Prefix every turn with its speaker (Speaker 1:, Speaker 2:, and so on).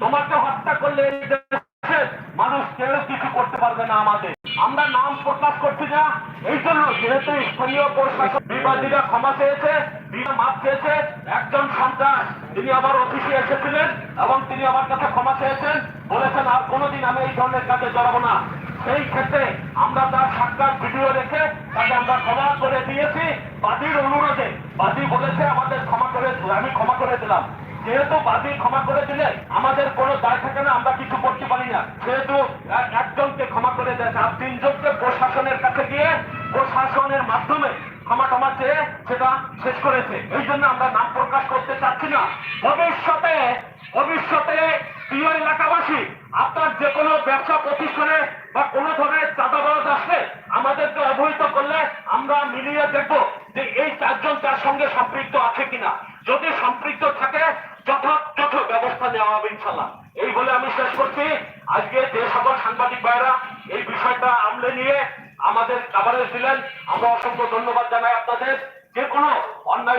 Speaker 1: তোমাকে হত্যা করলে মানুষ কেউ কিছু করতে পারবে না আমাদের। আমরা নাম প্রকাশ করছি না। এই জন্য যেহেতু স্থানীয় প্রশাসন বিবাদীরা ক্ষমা চেয়েছে, বিনা মাপ চেয়েছে, একজন সন্ত্রাস, তিনি আমার অফিসে এসেছিলেন এবং তিনি আমার কাছে ক্ষমা চেয়েছেন, বলেছেন আর কোনোদিন আমি এই ধরনের কাজে জড়াবো না। সেই ক্ষেত্রে আমরা তার সাক্ষাৎ ভিডিও রেখে তাকে আমরা ক্ষমা করে দিয়েছি। বাদীর অনুরোধে বাদী বলেছে, আমাদের ক্ষমা করে আমি ক্ষমা করে দিলাম। যেহেতু বাদী ক্ষমা করে দিলে আমাদের কোনো দায় থাকে না, আমরা কিছু করতে পারি না। যেহেতু একজনকে ক্ষমা করে দিয়েছে আর তিনজনকে প্রশাসনের কাছে গিয়ে প্রশাসনের মাধ্যমে ক্ষমা টমা চেয়ে সেটা শেষ করেছে। এই জন্য আমরা নাম প্রকাশ করতে চাচ্ছি না। ভবিষ্যতে ভবিষ্যতে প্রিয় এলাকাবাসী, আপনার যে কোনো ব্যবসা প্রতিষ্ঠানে বা কোনো ধরনের চাঁদাবাজ আসলে আমাদেরকে অবহিত করলে আমরা মিলিয়ে দেখব যে এই চারজন তার সঙ্গে সম্পৃক্ত আছে কিনা। যদি সম্পৃক্ত থাকে এই বলে আমি শেষ করছি। আজকে যে সকল সাংবাদিক ভাইরা এই বিষয়টা আমলে নিয়ে আমাদের কাভারেজ দিলেন, আমরা অসংখ্য ধন্যবাদ জানাই আপনাদের। যে কোনো অন্যায়